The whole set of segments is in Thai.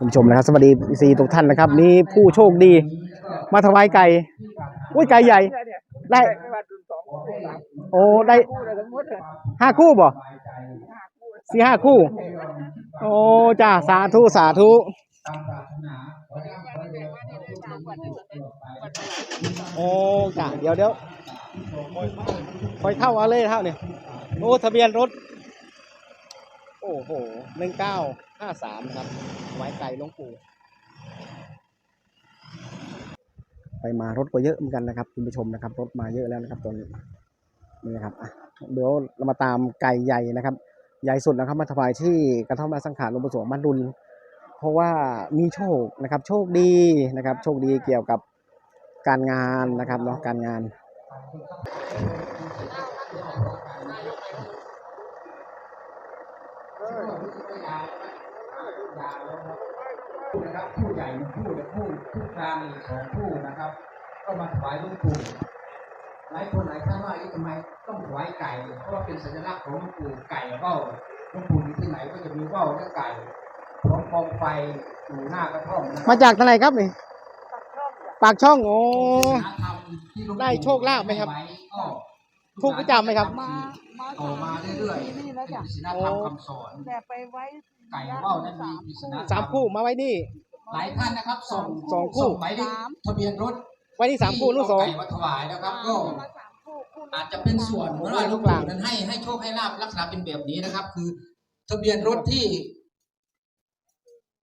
คุณผู้ชมนะครับ สวัสดีสีทุกท่านนะครับ นี่ผู้โชคดี มาถวายไก่อุ้ยไก่ใหญ่ ได้ โอ้ได้ห้าคู่บ่สี่ห้าคู่ โอ้จ้าสาธุสาธุโอ้จ้าเดี๋ยวเดี๋ยวคอยเข้าเอาเลยเท่าเนี่ยโอ้ทะเบียนรถ โอ้โหหนึ่งเก้าห้าสามครับไว้ไก่หลวงปู่ไปมารถก็เยอะเหมือนกันนะครับคุณผู้ชมนะครับ รถมาเยอะแล้วนะครับตอนนี้นี่นะครับอะเดี๋ยวเรามาตามไก่ใหญ่นะครับ ใหญ่สุดนะครับมาถวายที่กระท่อมนาสังขารหลวงปู่สวงบ้านดุลเพราะว่ามีโชคนะครับ โชคดีนะครับ โชคดีเกี่ยวกับการงานนะครับเนาะการงาน นะครับผู้ใหญ่หนึ่งผู้และผู้ทุ กกลางอีกสองผู้นะครับ ก็มาถวายหลวงปู่หลายคนหลายท่านว่าเอ๊ะทำไมต้องถวายไก่ เพราะว่าเป็นสัญลักษณ์ของหลวงปู่ไก่เบ้าหลวงปู่อยู่ที่ไหนก็จะมีเบ้าและไก่พร้อมกองไฟอยู่หน้ากระท่อมนะคมารับจากทางไหนครับนี่ปากช่องโอ้ศาสนธรรมที่หลวงปู่ได้โชคลาภไหมครับว้ก็ถูกประจำไหมครับมามาต่อมาเรื่อยปีนี่แล้วๆจ้ะเป็นศีลธรรมคำสอนแต่ไปไว้ไก่ว่าวนั้นมีปริศนาสามคู่มาไว้นี่ หลายท่านนะครับ ส่งสองคู่ ส่หมายเลขทะเบียนรถไว้นี่สามคู่ลูกสองไก่มาถวายนะครับก็มาสามคู่คู่อาจจะเป็นส่วนเพราะว่าลูกหลานนั้นให้ให้โชคให้ลาบลักษณะเป็นแบบนี้นะครับ คือทะเบียนรถที่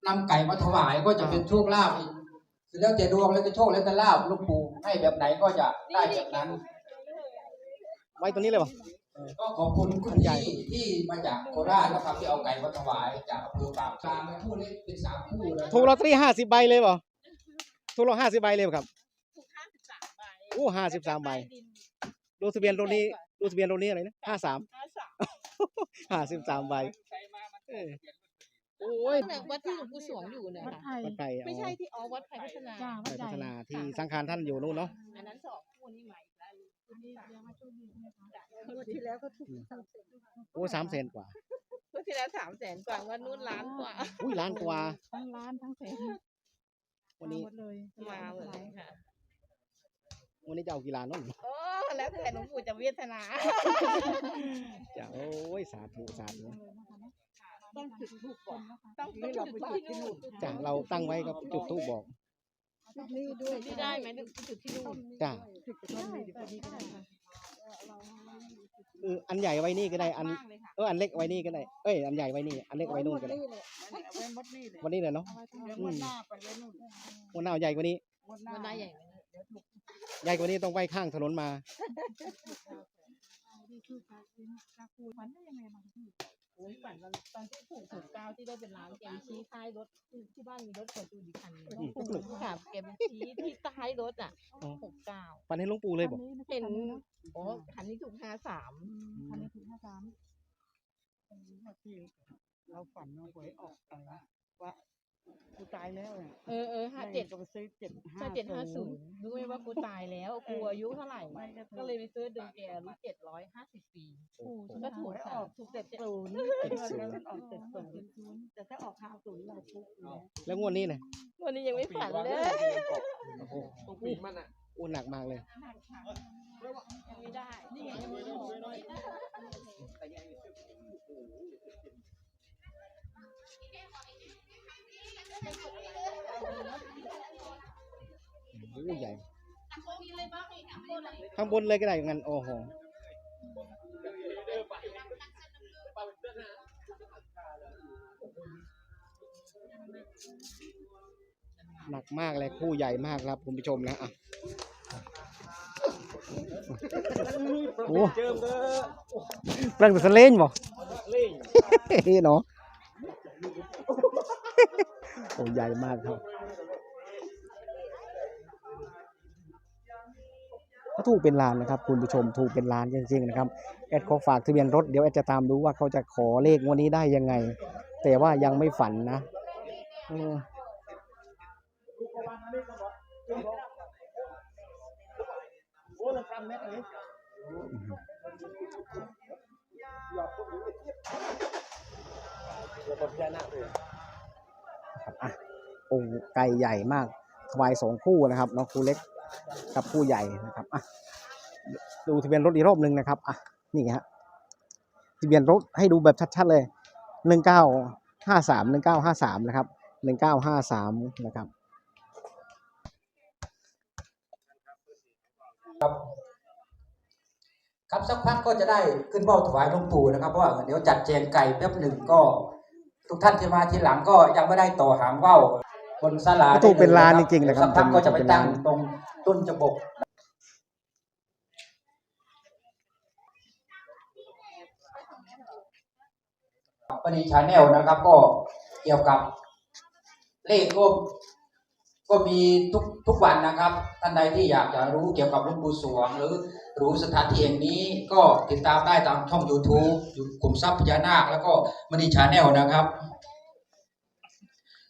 นำไก่มาถวายก็จะเป็นโชคลาภอีกคือแล้วแต่ดวงแล้วแต่โชคแล้วแต่ลาบหลูกปู่ให้แบบไหนก็จะได้แบบนั้น ไว้ตรงนี้เลยป่ะ ก็ขอบคุณคุณใหญ่ที่มาจากโคราชนะครับที่เอาไก่มาถวายจากอำเภอปากกลางและคู่เล็กเป็นสามคู่นะครับถูกลอตเตอรี่ห้าสิบใบเลยป่ะถูกลอตห้าสิบใบเลยบ่ครับถูกห้าสิบสามใบโอ้ห้าสิบสามใบดูทะเบียนรถนี้ดูทะเบียนรถนี้อะไรนะห้าสามห้าสามห้าสิบสามใบเออโอ้ยเนี่ยวัดที่หลวงปู่สวงอยู่เนี่ยวัดค่ะไทยวัดไก่ไม่ใช่ที่อ๋อวัดไผ่พัฒนาจ้าไปวัดใหพัญ่ฒนาที่สังขารท่านอยู่นู่นเนาะอันนั้นสองคู่นี้ใหม่อีกแล้ววันนี้เรียกว่าโชคดีใช่ไหมคะ งวดที่แล้วก็ถูกสามสิบโอ้สามแสนกว่าเมื่อที่แล้วสามแสนกว่าวันนู้นล้านกว่า อุ้ยล้านกว่า ทั้งล้านทั้งแสนวันนี้หมดเลยมาเลยค่ะ วันนี้จะเอากี่ล้านเนาะโอ้แล้วแต่หลวงปู่จะเวทนาจะโอ้ยสาธุสาธุต้องจุดถูกก่อนนะคะต้องนี่จุเราดไปที่จุดที่นู่นู่นนจ้ะเราตั้งไว้ก็จุดทูบบอก จุดนี้ด้วยที่ได้ไหมจุดที่นู่นจ้ะจุดที่นี่ดีกว่านี้ก็ได้ค่ะเอออันใหญ่ไว้นี่ก็ได้อันมากเลยค่ะเอออันเล็กไว้นี่ก็ได้เอ้ยอันใหญ่ไว้นี่อันเล็กไว้นู่นก็ได้เอาไว้มดนี่เลยวันนี้เลยเนาะเอาไว้ตรงนี้วันหน้าไปไว้นู่นวันหน้าเอาใหญ่กว่านี้วันหน้ามันได้ใหญ่ไหมใหญ่กว่านี้ต้องไว้ข้างถนนมา ที่คือการซื้อคาคูมันได้ยังไงมาที่โอ้ยฝันวันตอนที่ถูกถูกเก้าที่ได้เป็นล้านแกมชี้ท้ายรถที่ที่บ้านมีรถเปิดดูดีคันหนึงอืมค่ะแกมชี้ที่ท้ายรถอะอ๋อ หกเก้าปันให้หลวงปู่เลยบอกเห็นโอ้คันนี้ถูกห้าสามคันนี้ถึงห้าสามที่เราฝันว่าหวยออกอะไรว่ากูตายแล้วเนี่ยเออเออห้าเจ็ดก็ไปซื้อเจ็ดห้าห้าเจ็ดห้าศูนย์รู้ไหมว่ากูตายแล้ว กูอายุเท่าไหร่ก็เลยไปซื้อดูแกอายุเจ็ดร้อยห้าสิบปี โอ้โหก็ถูกค่ะถูกเจ็ดเจ็ดศูนย์มันออกเจ็ดศูนย์แต่ถ้าออกห้าศูนย์เราปุ๊บเลยแล้วงวดนี้เนี่ยวันนี้ยังไม่ฝันเลย โอ้โหโอ้หนักมากเลย ยังไม่ได้ นี่ไง โอ้ใหญ่ ข้างบนเลยก็ได้งั้นโอ้โหหนักมากเลยคู่ใหญ่มากครับคุณผู้ชมนะอะโอ้เปลังแต่สนเลนบ่เฮ้เนาะ โอ้ใหญ่มากครับเขาถูกเป็นล้านนะครับ คุณผู้ชมถูกเป็นล้านจริงๆนะครับแอดขอฝากทะเบียนรถเดี๋ยวแอดจะตามดูว่าเขาจะขอเลขวันนี้ได้ยังไง แต่ว่ายังไม่ฝันนะออครับ องค์ไก่ใหญ่มากถวายสองคู่นะครับเนาะคู่เล็กกับคู่ใหญ่นะครับอะดูทะเบียนรถอีกรอบหนึ่งนะครับอะนี่ฮะทะเบียนรถให้ดูแบบชัดๆเลยหนึ่งเก้าห้าสามหนึ่งเก้าห้าสามนะครับหนึ่งเก้าห้าสามนะครับครับสักพักก็จะได้ขึ้นเบ้าถวายหลวงปู่นะครับเพราะว่าเดี๋ยวจัดแจงไก่แป๊บหนึ่งก็ ทุกท่านที่มาทีหลังก็ยังไม่ได้ต่อหางว่าว บนศาลาประตูเป็นลานจริงๆนะครับสักพักก็จะไปตั้งเป็นลานตรงต้นจบกปณีชาแนลนะครับ ก็เกี่ยวกับเลขก็ก็มีทุกทุกวันนะครับ ท่านใดที่อยากจะรู้เกี่ยวกับหลวงปู่สวง หรือรู้สถานที่แห่งนี้ก็ติดตามได้ตามช่อง YouTube อยู่กลุ่มทรัพย์พญานาค แล้วก็มณีชาแนลนะครับ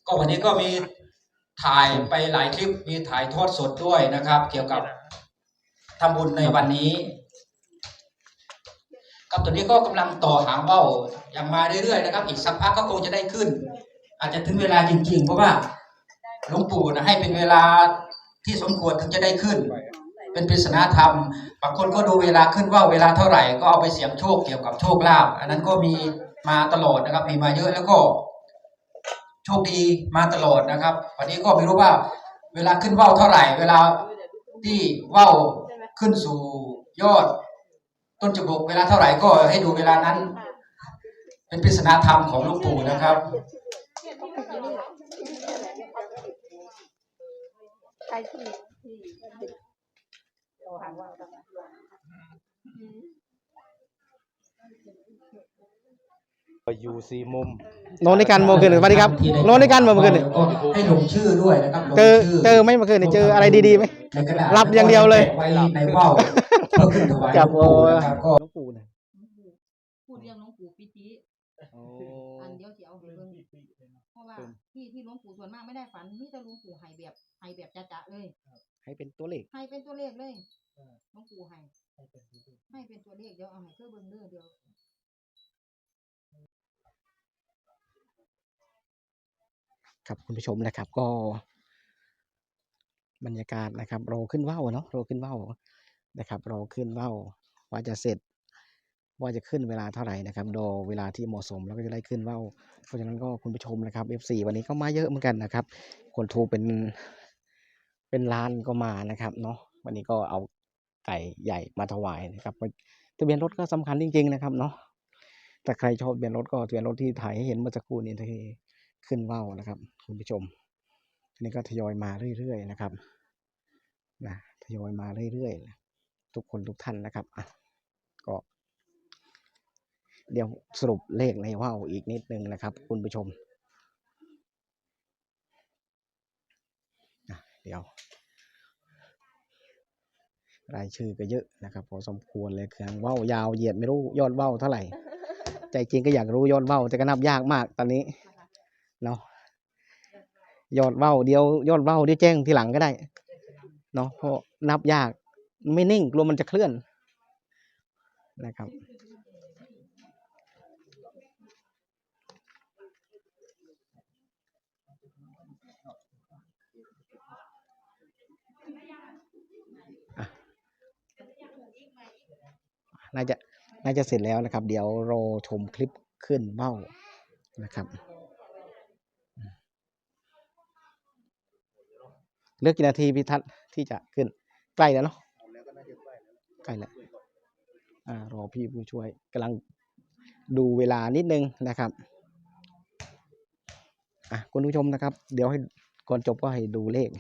ก็วันนี้ก็มี ถ่ายไปหลายคลิปมีถ่ายทอดสดด้วยนะครับ เกี่ยวกับทำบุญในวันนี้กับตัวนี้ก็กำลังต่อหางว่าวอย่างมาเรื่อยๆนะครับ อีกสักพักก็คงจะได้ขึ้น อาจจะถึงเวลาจริงๆ เพราะว่าหลวงปู่นะให้เป็นเวลาที่สมควรถึงจะได้ขึ้น เป็นปริศนาธรรมบางคนก็ดูเวลาขึ้นว่าเวลาเท่าไหร่ก็เอาไปเสี่ยงโชคเกี่ยวกับโชคลาภอันนั้นก็มีมาตลอดนะครับมีมาเยอะแล้วก็ โชคดีมาตลอดนะครับ วันนี้ก็ไม่รู้ว่า เวลาขึ้นว่าวเท่าไหร่ เวลาที่ว่าวขึ้นสู่ยอด ต้นจบกเวลาเท่าไหร่ก็ให้ดูเวลานั้น เป็นปริศนาธรรมของหลวงปู่นะครับใครที่ที่ติดโลหะว่าวกัน อยู่สี่มุมโนนในกันเมื่อคืนสวัสดีครับโนนในกันเมื่อคืนนี่ก็ให้ลงชื่อด้วยนะครับลงเจอชื่เจอไหมเมื่อคืนนี่เจออะไรดีๆไหมในกระดาษรับอย่างเดียวเลยไว้ในว่าวเพื่อขึ้นถวายหลกัวบงโอ้ปู่นะครับก็หลวงปู่นะพูดเรื่องหลวงปู่ปิติอันเดียวสิเอาไปเบิ่งเพราะว่าที่ที่หลวงปู่ส่วนมากไม่ได้ฝันมีแต่หลวงปู่ให้แบบให้แบบจะๆเลยให้เป็นตัวเลขให้เป็นตัวเลขเลยหลวงปู่ให้ให้เป็นตัวเลขเดี๋ยวเอาให้เพื่อเบิ่งเด้อเดี๋ยว ครับคุณผู้ชมนะครับก็ บรรยากาศนะครับเราขึ้นว่าวเนาะเราขึ้นว่าวนะครับเราขึ้นว่าวว่าจะเสร็จ ว่าจะขึ้นเวลาเท่าไหร่นะครับรอเวลาที่เหมาะสมแล้วก็จะได้ขึ้นว่าวเพราะฉะนั้นก็คุณผู้ชมนะครับ F4 วันนี้ก็มาเยอะเหมือนกันนะครับ คนทูเป็นเป็นล้านก็มานะครับเนาะวันนี้ก็เอาไก่ใหญ่มาถวายนะครับทะเบียนรถก็สำคัญจริง ๆ นะครับเนาะแต่ใครชอบทะเบียนรถก็ทะเบียนรถที่ถ่ายให้เห็นเมื่อสักครู่นี้ที่ ขึ้นว่าวนะครับ คุณผู้ชมอันนี้ก็ทยอยมาเรื่อยๆนะครับนะทยอยมาเรื่อยๆทุกคนทุกท่านนะครับอะก็ เดี๋ยวสรุปเลขในว่าวอีกนิดนึงนะครับ คุณผู้ชมอะเดี๋ยวรายชื่อก็เยอะนะครับพอสมควรเลยเครื่องว่าวยาวเหยียดไม่รู้ยอดว่าวเท่าไหร่ ใจจริงก็อยากรู้ยอดว่าวแต่ก็นับยากมากตอนนี้ เนาะยอดเว่าเดียวยอดเว่าวเดี๋ยวแจ้งทีหลังก็ได้เนาะเพราะนับยากไม่นิ่งกลัวมันจะเคลื่อนนะครับน่าจะน่าจะเสร็จแล้วนะครับ เดี๋ยวรอชมคลิปขึ้นเบ้านะครับอืม เหลือกกี่นาทีพิทัศน์ที่จะขึ้นใกล้แล้วเนาะใกล้แล้วอ่ารอพี่ผู้ช่วยกำลังดูเวลานิดนึงนะครับอะคุณผู้ชมนะครับ เดี๋ยวให้ก่อนจบก็ให้ดูเลข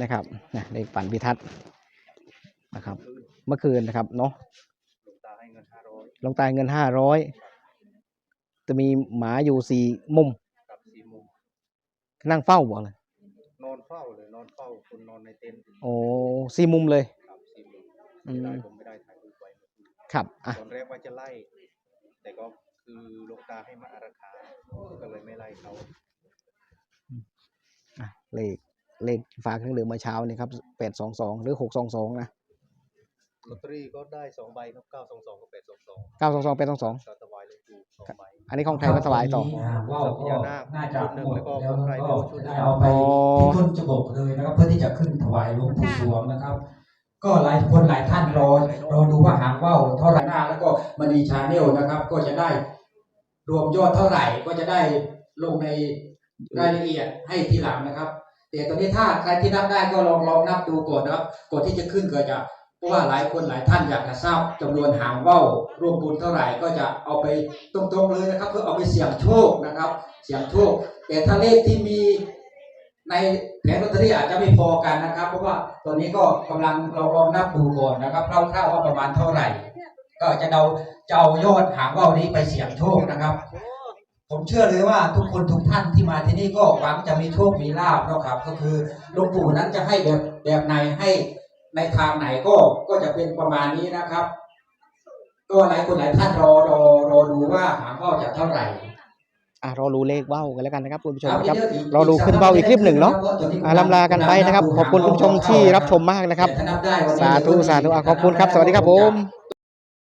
นะครับนะเลขปั่นพิทัศน์นะครับ เมื่อคืนนะครับเนาะตาให้เงินห้าร้อยลงตายเงินห้าร้อยจะมีหมาอยู่สี่มุมกับสี่มุมนั่งเฝ้าบอกเลย นอนเฝ้าเลยน อนเฝ้าคนนอนในเต็นท์โอ้สี่มุมเลย ครับสี่มุมอืม ไม่ได้ผมไม่ได้ถ่ายรูปไว้เมื่อคืนครับอะตอนแรกว่าจะไล่ แต่ก็คือหลวงตาให้มาอาราคาก็เลยไม่ไล่เขาอะเลขเลขฝากเครื่องดื่มมาเช้านี่ครับแปดสองสองหรือหกสองสองนะลอตเตอรี่ก็ได้สองใบครับเก้าสองสองกับแปดสองสองเก้าสองสองแปดสองสองก็ถวายหลวงปู่สองใบ อันนี้ของใครมาถวายต่อว่าวก็น่าจะชุดหนึ่งหมดแล้วก็แล้วของใครก็ชุดหจะนึ่งได้เอาไปที่ต้นจบกเลยนะครับ เพื่อที่จะขึ้นถวายหลวงปู่สวงนะครับ ก็หลายคนหลายท่านรอรอดูว่าหางว่าวเท่าไหร่หน้าแล้วก็มณีชาแนลนะครับ ก็จะได้รวมยอดเท่าไหร่ก็จะได้ลงในรายละเอียดให้ทีหลังนะครับแต่ตอนนี้ถ้าใครที่นับได้ก็ลองลองนับดูก่อนนะครับก่อนที่จะขึ้นเกิดจะเพราะ ว่าหลายคนหลายท่านอยากจะทราบจำนวนหางว่าวรวมบุญเท่าไหร่ก็จะเอาไปตรงๆเลยนะครับ เพื่อเอาไปเสี่ยงโชคนะครับ เสี่ยงโชค แต่ถ้าเลขที่มีในแผงลอตเตอรี่อาจจะไม่พอกันนะครับ เพราะว่าตอนนี้ก็กำลังเราลองนับดูก่อนนะครับคร่าวๆว่าประมาณเท่าไหร่ ก็จะเดาจะเอายอดหางว่าวนี้ไปเสี่ยงโชคนะครับ ผมเชื่อเลยว่าทุกคนทุกท่านที่มาที่นี่ก็หวังจะมีโชคมีลาบนะครับ ก็คือหลวงปู่นั้นจะให้แบบแบบไหนให้ ในทางไหนก็ก็จะเป็นประมาณนี้นะครับ ก็หลายคนหลายท่านรอรอรอดูว่าหางว่าวจะเท่าไหร่อะรอดูเลขว่าวกันแล้วกันนะครับคุณผู้ชมครับนะครับเดี๋ยวอีกเราดูขึ้นเบ้าอีกคลิปหนึ่งเนาะพรตนี้อะลำลากันไปนะครับ ขอบคุณคุณผู้ชมที่รับชมมากนะครับแต่ถ้านับได้วันนี้สาธุสาธุอะขอบคุณครับ สวัสดีครับผม